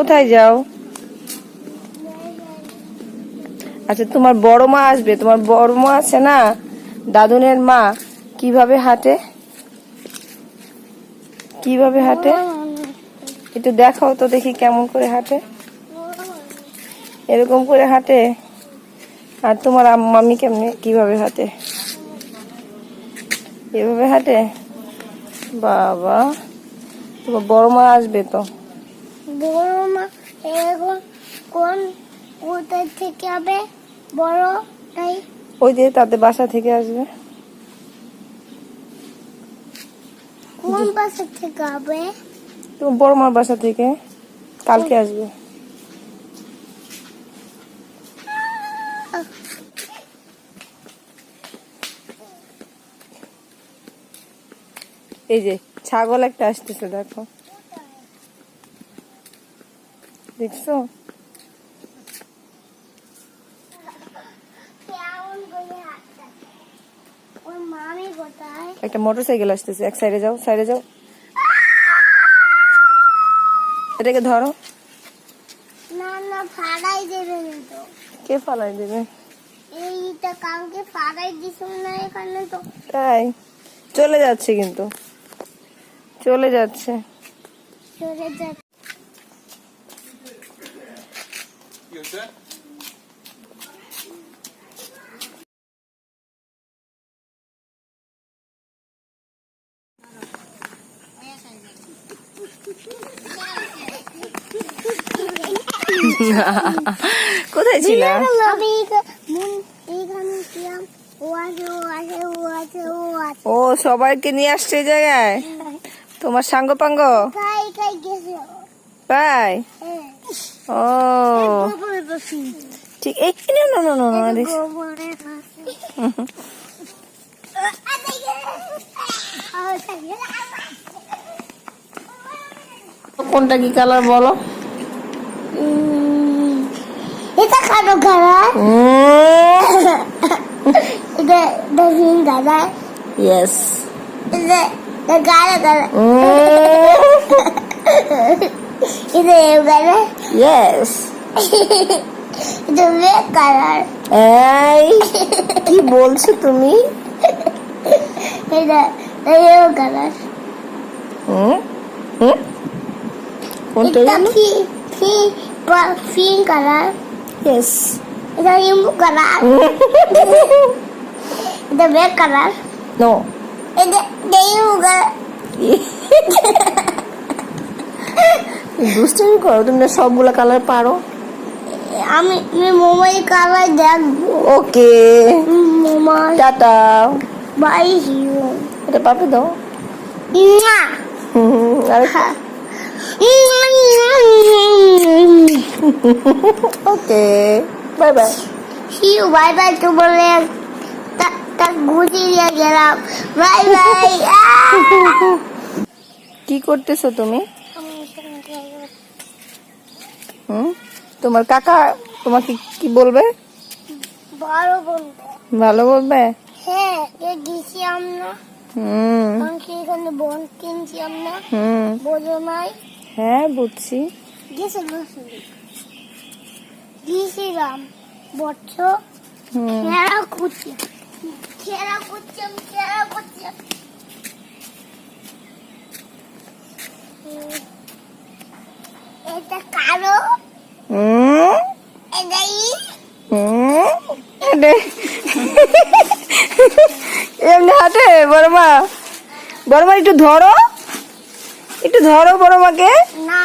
কোথায় যাও? আচ্ছা তোমার বড় মা আসবে। তোমার বড় মা আছে না? দাদুনের মা। কীভাবে হাঁটে? কীভাবে হাঁটে? একটু দেখাও তো দেখি কেমন করে হাঁটে। এরকম করে হাঁটে? আর তোমার মামি কেমনে? কীভাবে হাঁটে? এভাবে হাঁটে? বাবা, তোমার বড় মা আসবে তো। বড় মা এখন কোন কোথায় থেকে হবে বড় তাই ওই যে তাদের বাসা থেকে আসবে। কোন বাসা থেকে হবে তোমার বড় মার বাসা থেকে। কালকে আসবে। এই যে ছাগল একটা আসতেছে দেখো। দেখছ? একটা মোটর সাইকেল আসতেছে। এক সাইডে যাও সাইডে যাও। এটাকে ধরো। না না তো কে ফালাই দেবে? এইটা না তো তাই। চলে যাচ্ছে কিন্তু। চলে যাচ্ছে। চলে যাচ্ছে। কোথায় ছিল? মুন- ও সবাইকে নিয়ে আসছে এই জায়গায়? তোমার সাঙ্গ পাঙ্গ গেছে হ্যাঁ। ও ঠিক এই না না না না না দেখ গোবরে বসি কোনটা কি কালার বলো? এটা কালো কালার। এটা গ্রিন কালার। ইয়েস এটা এটা কালো কালার এটা এও কালার ইয়েস এটা রেড কালার এই কি বলছো তুমি? এটা এও কালার হুম? হুম? কোনটা এটা ফি ফি পিঙ্ক কালার ইয়েস এটা ইমু কালার এটা রেড কালার নো এটা এটা ইমু কালার দুষ্টামি করো তুমি না সবগুলা কালার পারো। আমি মোমাই কালার দেখব। ওকে। মোমাই টাটা। বাই হিউ এটা পাপে দাও না হুম, আরে ওকে। Bye bye. Hugh bye bye তো বলে তা ঘুষি দিয়ে গেলাম। Bye bye. কি করতেছো তুমি? হুম? তোমার কাকা তোমাকে কি বলবে? বড় বলবে। ভালো বলবে? হ্যাঁ এ দিছি আমরা। হুম। আমি এখানে বন কিনছি আমরা? হুম। বোঝো নাই? হ্যাঁ বুঝছি। গেছে গেছে দিয়েছিলাম হুম। খেলা করছি। খেলা করছি আমি খেলা করছি উম, এটা কালো হুম এটা ই হুম এনে- এমনি হাতে বড় মা? বড় মা একটু ধরো। একটু ধরো বড় মাকে। না